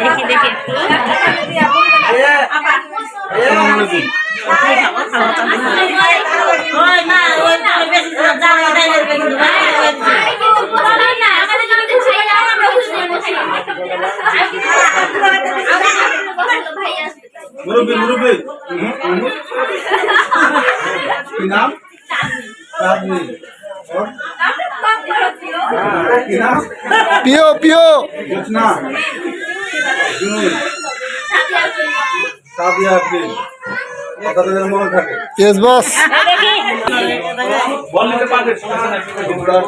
দেখি দেখি একটু মুরব্বী মুরব্বী। কি নাম? চাঁদনি। পিও পিও। ইয়েস বস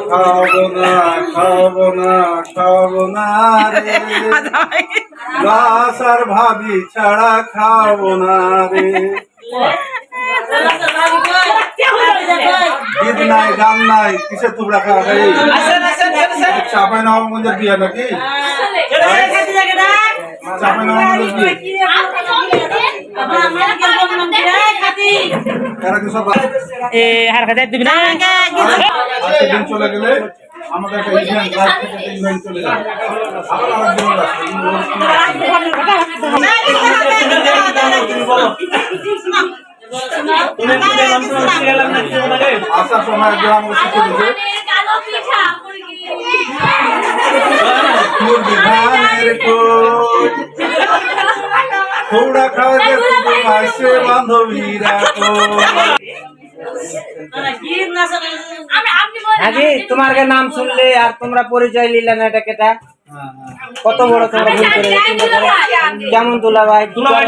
খাব না খাব না খাব না ভাবি ছাড়া খাব না রে। গীত নাই গান নাই তোমরা চাপাই নবমগঞ্জের বিয়ে নাকি? চাপাই নবমগঞ্জের বিয়ে চলে গেলে আমাদের একটা ইভেন্ট লাইভ থেকে ইভেন্ট চলে যাবে। আবার আরেকজন আসবে আসার সময় একজন আমাকে শিখে দিয়েছে মুরগি ধানের কোট থোড়া খাওয়াতে শুধু বান্ধবীরা কোট তোমার নাম শুনলে আর তোমরা পরিচয় নিলে না এটা কেটা। কত বড় তোমরা ভুল করে। কেমন দুলা ভাই কি করে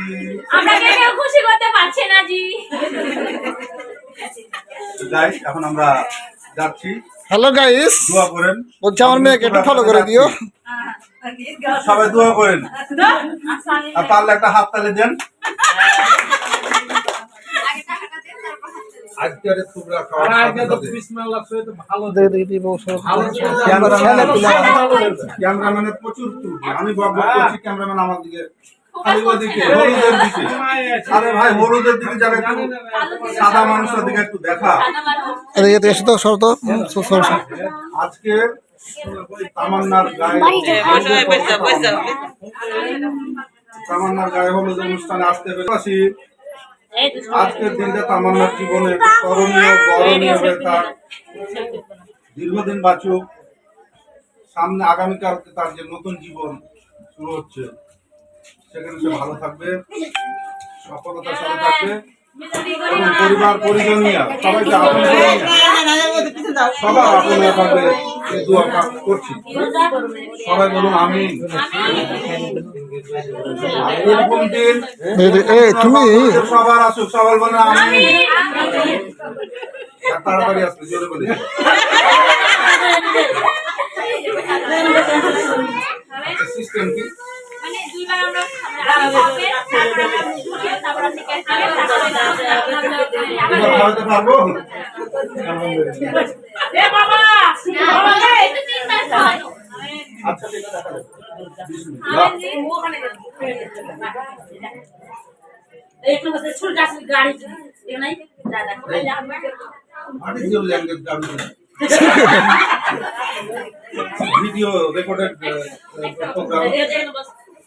আপনাকে কেউ খুশি করতে পারছে না জি। গাইস এখন আমরা যাচ্ছি। হ্যালো গাইস দোয়া করেন। বলছি আমার মেয়েকে একটু ফলো করে দিও। সবাই দোয়া করেন। আর পারলে একটা হাত তালে দেন। ক্যামেরাম্যানের প্রচুর ত্রুটি। আমি ক্যামেরাম্যান আমার দিকে খালি ওদিকে হলুদের দিকে। আরে ভাই হলুদের দিকে যারা একটু সাদা মানুষের দিকে একটু দেখা। এসে তো সর তো। হুম, সর, সর, সর। আজকে তামান্নার গায়ে তামান্নার গায়ে হলুদ অনুষ্ঠানে আসতে পেরেছি আজকের দিনটা তামান্নার জীবনে একটু স্মরণীয় হয়ে থাক। দীর্ঘদিন বাঁচুক। সামনে আগামীকাল তার যে নতুন জীবন শুরু হচ্ছে। সেখানে সে ভালো থাকবে সফলতার সাথে থাকবে পরিবার পরিজন নিয়ে সবাইকে আপন সবার আপন থাকবে এই দোয়া করছি। সবাই বলুন আমি এরকম দিন তুমি? সবার আসুক সবার বলে আমি তাড়াতাড়ি আসবে জোরে বলে। সিস্টেম কি? দুইবার আমরা খাবে তারপর আপনি তোমরা খাওয়াতে পারব এ বাবা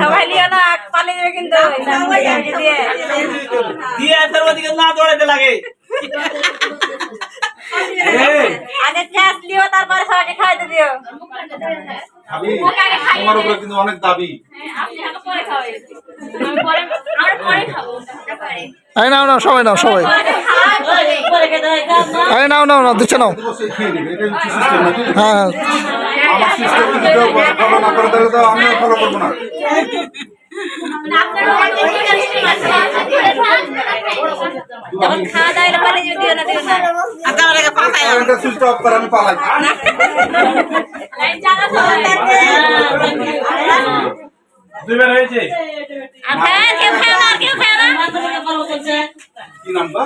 সবাই না পালিয়ে যাবে কিন্তু দিয়ে না লাগে। আগে লিও তারপরে সবাইকে খাইতে দিও। তোমার উপরে কিন্তু অনেক দাবি। আরে নাও নাও সবাই নাও সবাই। আরে নাও নাও নাও দিচ্ছে নাও। হ্যাঁ হ্যাঁ। আমি পালাই দুইবার হয়েছে? আর কেউ খায় না আর কেউ খায় না? কি নামটা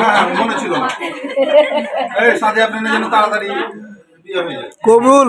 হ্যাঁ মনে ছিল না এই সাথে আপনি যেন তাড়াতাড়ি বিয়ে হয়ে যায়। কবুল।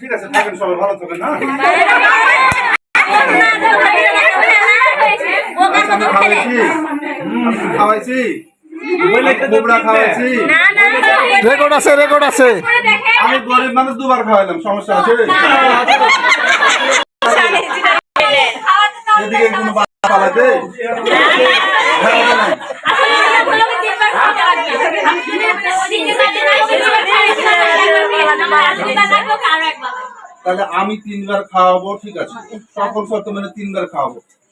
ঠিক আছে থাকেন সবাই ভালো থাকেন আমি খাওয়াইছি। আমি খাওয়াইছি বোবরা খাওয়াইছি রেকর্ড আছে রেকর্ড আছে আমি গরিব মানুষ দুবার খাওয়াইলাম সমস্যা আছে এদিকে কোনো পালাতে তাহলে আমি তিনবার খাওয়াবো ঠিক আছে সকল শর্ত মানে তিনবার খাওয়াবো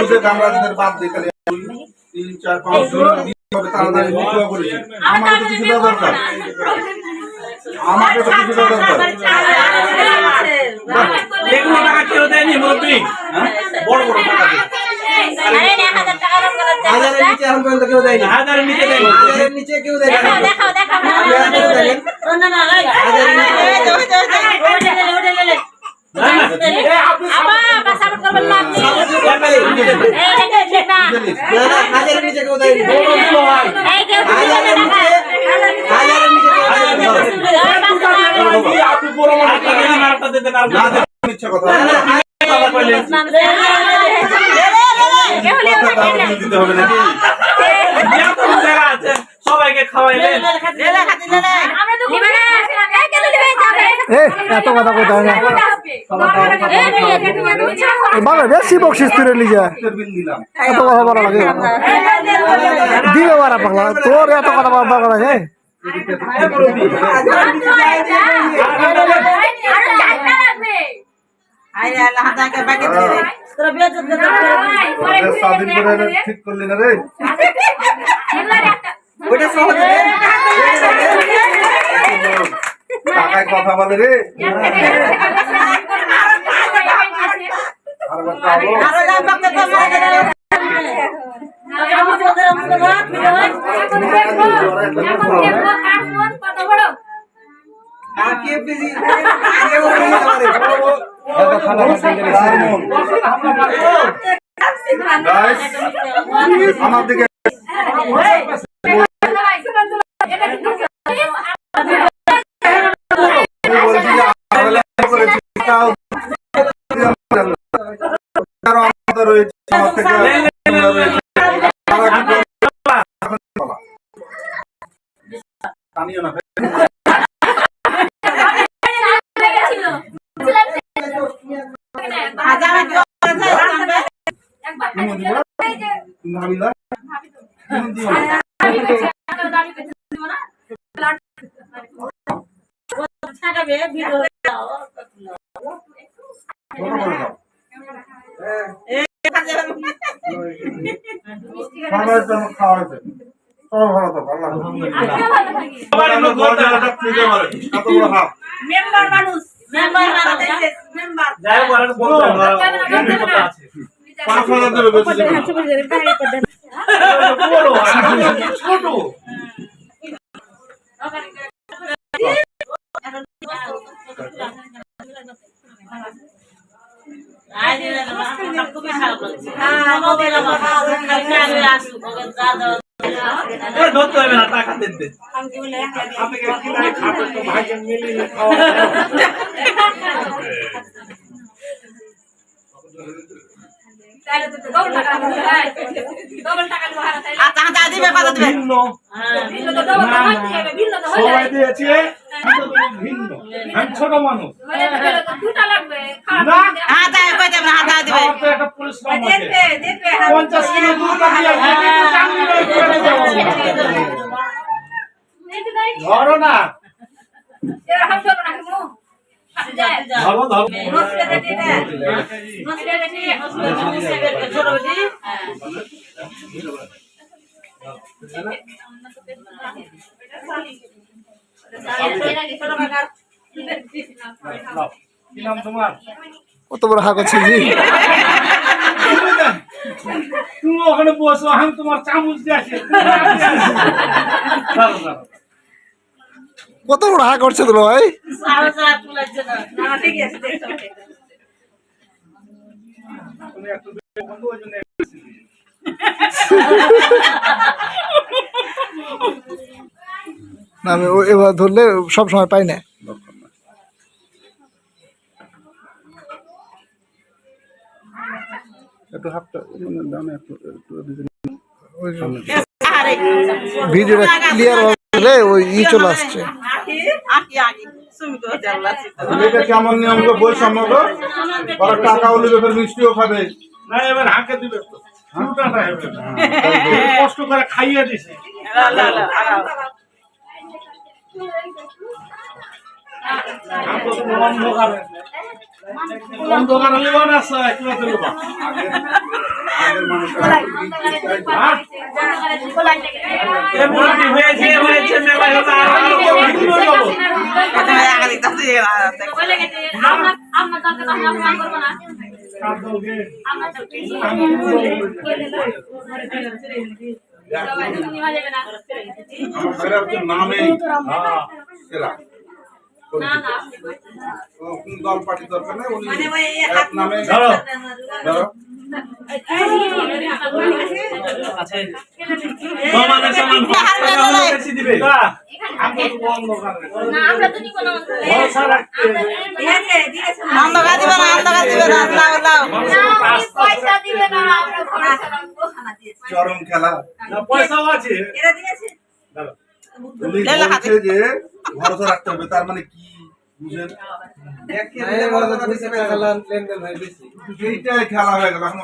খুদে গামরাজদের বাদ দিয়ে খালি তিন চার পাঁচ জন তাড়াতাড়ি বিক্রয় করেছি? আমার তো কিছু দরকার। আমাকে তো কিছু দরকার। এগুলো টাকা কেউ দেয়নি মন্ত্রী। হ্যাঁ? বড় বড় টাকা দিয়ে। হাজারের নিচে এখন পর্যন্ত কেউ দেয়নি। হাজারের নিচে দেয়নি হাজারের নিচে কেউ দেয়নি দেখাও দেখাও আপনি হাজারে দেন হাজারের নিচে না, না। এই আপনি আবার সাপোর্ট করবেন না আপনি হাজারের নিচে দেন। এই দেখেন ঠিক না বুঝলি? না না হাজারের নিচে কেউ দেয়নি বড় দিলো হয়। এই কেউ দিবে না হাজারের টাকা নিচে হাজারের নিচে কেউ দেয়নি এই আপনি বড় বড় টাকা দেন, আরেকটা দেন, আরেকটা না দেন। দেওয়ার ইচ্ছা কথা টাকা পাইলেন। কথা তাহলে দিতে হবে নাকি এত জায়গা আছে, সবাইকে খাওয়াইলেন আমরা তো নিবে না এই কেন দিবে যাবে এ এত কথা কইতে হয় না বাবা বেশি বকশিস তুলে লিজা এত কথা বলা লাগে দিবে বারা পাগলা তোর এত কথা বলা আছে ঠিক করলি ওইটা সহজ টাকায় কথা বলে রে। আর খাব আর কে বেশি কেউ দেয়নি আমাদের। দারুণ। Guys, আমার দিকে আমি বলছি যে আমরা করেছি, তাও আরও আমাদের রয়েছে আমার থেকে তোমরা রয়েছে। তারা কি করবে? এখন বলা। টানিও না কেমন দিবো? নাবিলা? কেমন দিবো? বড় করে দাও। খাওয়া হয়েছে, আমার খাওয়া হয়েছে। সবাই ভালো থাকো, আল্লাহ হাফেজ। সবার আমরা গর্দা একটা খুঁজে মারে। এত বড় হাত। মেম্বার মানুষ মেম্বার মেম্বার যাই কথা আছে। পাঁচ হাজার দেবে ছোট। এ, ধরতে হবে না, টাকা দেন দে। আপনাকে কিনারে খাবে তো ভাগ্যে মিলিয়ে খাওয়া ভিন্ন সবাই দিয়েছে আমি ছোট মানুষ। পঞ্চাশ কিলো দুধ ধরো না। ধরো ধরো। নাও। কত বড় হা করছে তুমি ওখানে বসো আমি তোমার চামচ দিয়ে আসি দাঁড়াও, দাঁড়াও। কত বড় হা করছে তো ভাই আমি ও- এবার ধরলে সব সময় পাই না। একটু মানে ভিডিওটা ক্লিয়ার হলে ওই ই চলে আসছে। এটা কেমন নিয়ম গো? বৈষম্য গো? ওরা টাকাও নেবে ফের মিষ্টিও খাবে। না এবার হাঁকে দিবে হবে। কষ্ট করে খাইয়ে দিছে। অন্ধকারে লিবা না করতে লিবা আমার ঘরে নামেই হ্যাঁ। ও কোন দল পার্টি দরকার নেই উনি এক নামে ধরো সমান দিবে অন্ধকারে ভরসা রাখতে হবে। অন্ধকার দিবে না অন্ধকার দিবে না লাও লাও পয়সা দিবে না চরম খেলা পয়সাও আছে দাঁড়াও। উনি লেলা হাতে। বলছে যে ভরসা রাখতে হবে তার মানে কি বুঝেন এইটাই খেলা হয়ে গেল এখন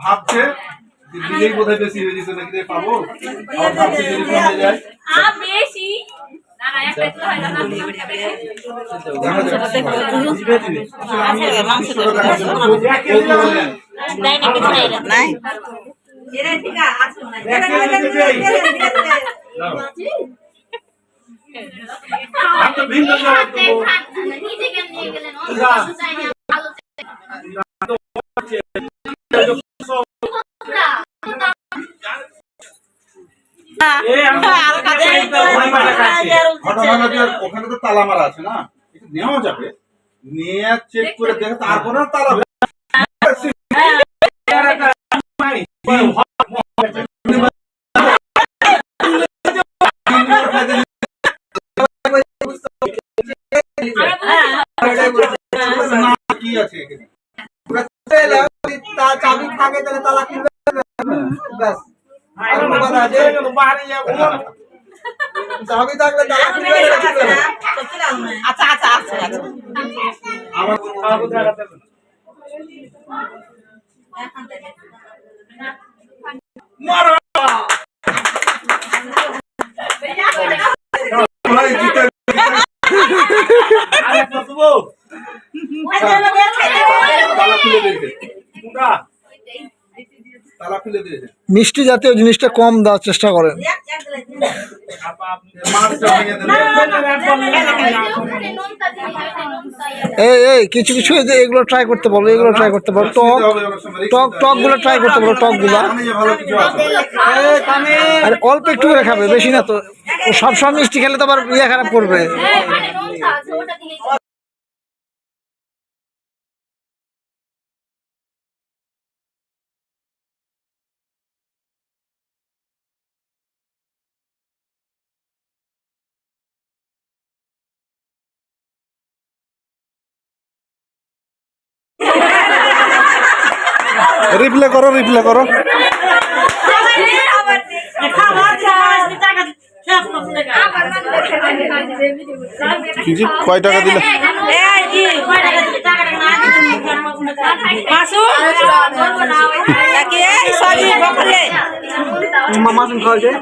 ভাবছে যে দিলেই বোধহয় বেশি হয়ে যেত নাকি রে পাবো? আবার ভাবছে যদি কমে যায়। বেশি। না না একটা তো ওখানে তো তালা মারা আছে না? নেওয়া যাবে। নিয়ে চেক করে দেখে তারপরে তালা কি আছে এখানে? চাবি থাকে তাহলে তালা কিনবে? ব্যাস। আর বাবা আছে বাড়ি যাব তালা খুলে দিয়েছে তালা খুলে দিয়েছে মিষ্টি জাতীয় জিনিসটা কম দেওয়ার চেষ্টা করেন। এই এই কিছু কিছু এই যে এগুলো ট্রাই করতে বলো এগুলো ট্রাই করতে বলো। টক টক টকগুলো ট্রাই করতে পারো টকগুলো আর অল্প একটু করে খাবে বেশি না তো। ও সব সব মিষ্টি খেলে তো আবার ইয়ে খারাপ করবে। রিপ্লে করো রিপ্লে করো। জি কয় টাকা দিলে? খাওয়া যায়?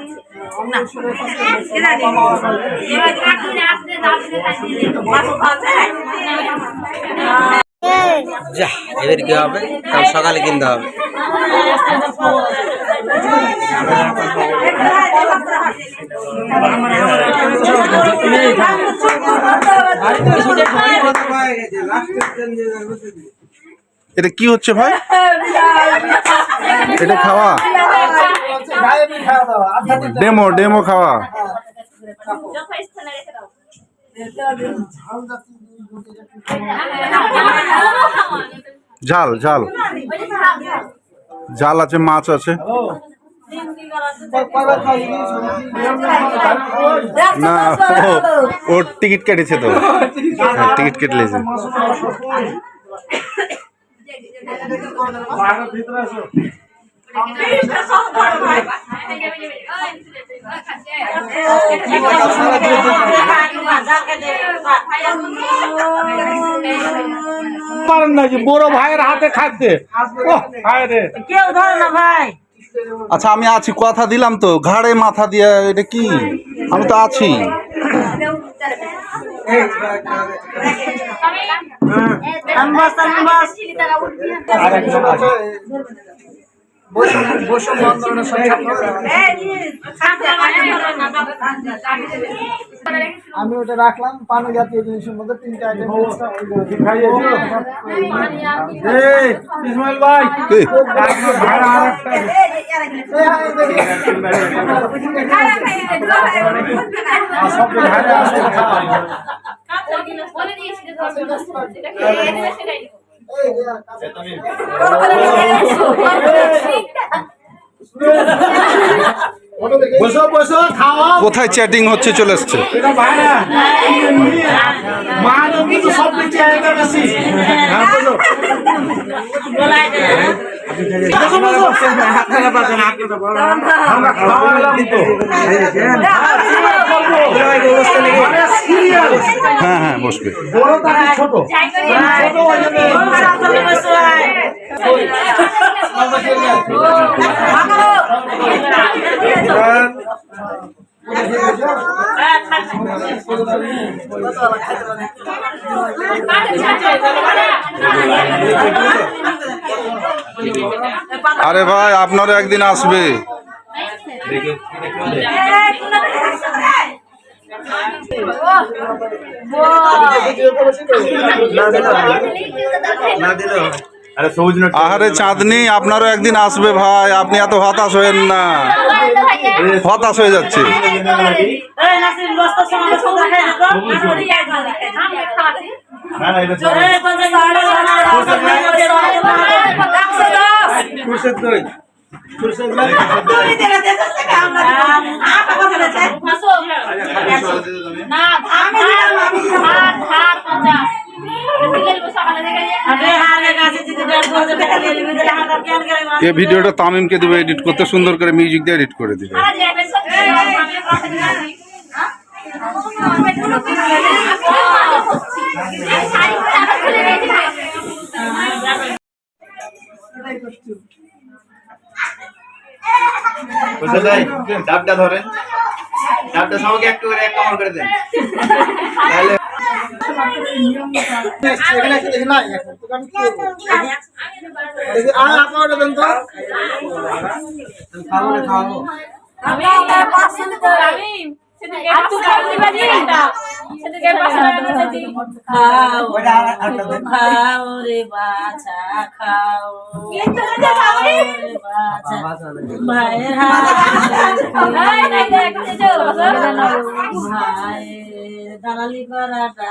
যা এদের কি হবে? কাল সকালে কিনতে হবে। এটা কি হচ্ছে ভাই? এটা খাওয়া? ডেমো ডেমো খাওয়া। ঝাল ঝাল। ঝাল আছে মাছ আছে। না ওর টিকিট কেটেছে তো। হ্যাঁ, টিকিট কেটে লেছে পারেন না যে বড় ভাইয়ের হাতে খাইতে কেউ ধরে না ভাই আচ্ছা আমি আছি কথা দিলাম তো। ঘাড়ে মাথা দিয়ে এটা কি? আমি তো আছি। আমি বাস আমি বাস আমি ওটা রাখলাম পানি জাতীয় জিনিসের মধ্যে তিনটা আইটেম এই ইসমাইল ভাই। এই, ভাড়া আরেকটা। সব ধারে আসে বসো বসো খাওয়া কোথায় চ্যাটিং হচ্ছে চলে এসছে সব হ্যাঁ হ্যাঁ হ্যাঁ বসবে। ছোট আরে ভাই আপনারও একদিন আসবে। আহারে চাঁদনি আপনারও একদিন আসবে ভাই আপনি এত হতাশ হয়েন না হতাশ হয়ে যাচ্ছে না এই ভিডিওটা তামিমকে দেবে এডিট করতে সুন্দর করে মিউজিক দিয়ে এডিট করে দিবে। বুঝতে ভাই ডাবটা ধরেন। ডাবটা সবাইকে একটু করে এক কামড় করে দেন। তাহলে এখানে দেখি নাই? এখন তোকে আমি তো। খাও রে বাছা। খাও ভাইয়ের ভাইয়ের দালালি করা টাকা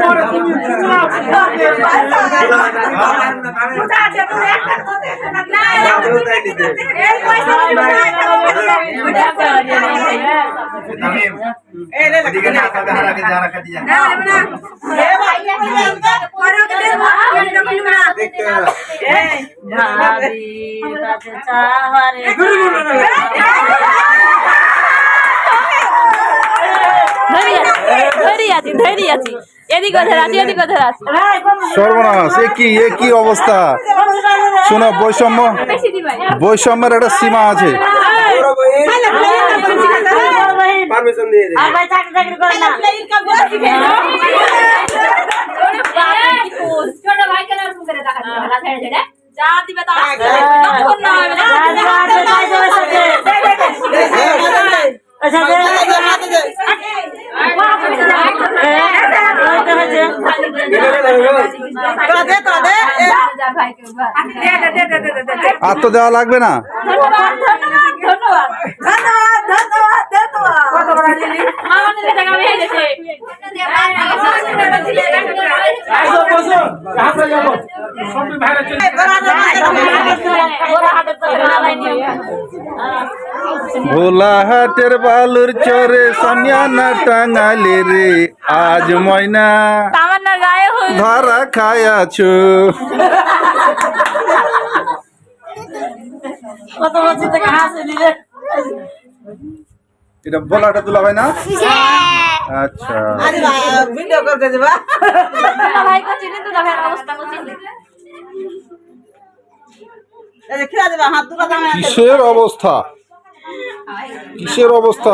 পরে তুমি তামিম এদিকে না কাকা হারাকে যা রাখা দিয়ে দেখতে সর্বনাশ এ কি এ কি অবস্থা? শোনো বৈষম্য বৈষম্যের একটা সীমা আছে। ছোট ভাই কেন যা দিবে তা তখন না হবে আর তো দেওয়া লাগবে না। আমাদের টাকা হয়ে গেছে আসো বসো। আমরা যাব। সবই বাইরে চলে ওরা হাতে তো নালাই নিয়ে ভোলা হাটের বালুর চরে সানিয়ানা টাঙ্গালে রে। আজ ময়না তামান্নার গায়ে ধরা খায়াছো কত বছর থেকে এটা ভোলাটা তুলা হয় না? আচ্ছা। ভিডিও করতে দিবা। ভাই কো চিনি তো ভাইয়ের অবস্থা কো চিনি খেলা দিবা হাত দুটো দামে কিসের অবস্থা? কিসের অবস্থা?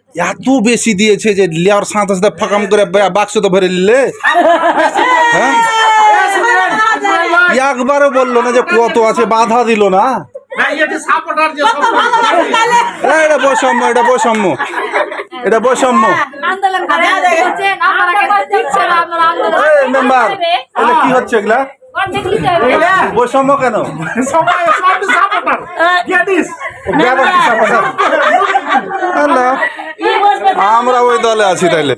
এত বেশি দিয়েছে যে লেয়ার সাঁতে সাথে ফাঁকাম করে বাক্স তো ভরে নিলে? হ্যাঁ? একবারও বলল না যে কত আছে বাধা দিল না। না এটি সাপোর্টার যে সব এই, এটা বৈষম্য এটা বৈষম্য। এটা বৈষম্য। মেম্বার এটা কি হচ্ছে এগুলা? বৈষম্য কেন? আমরা ওই দলে আছি তাইলে।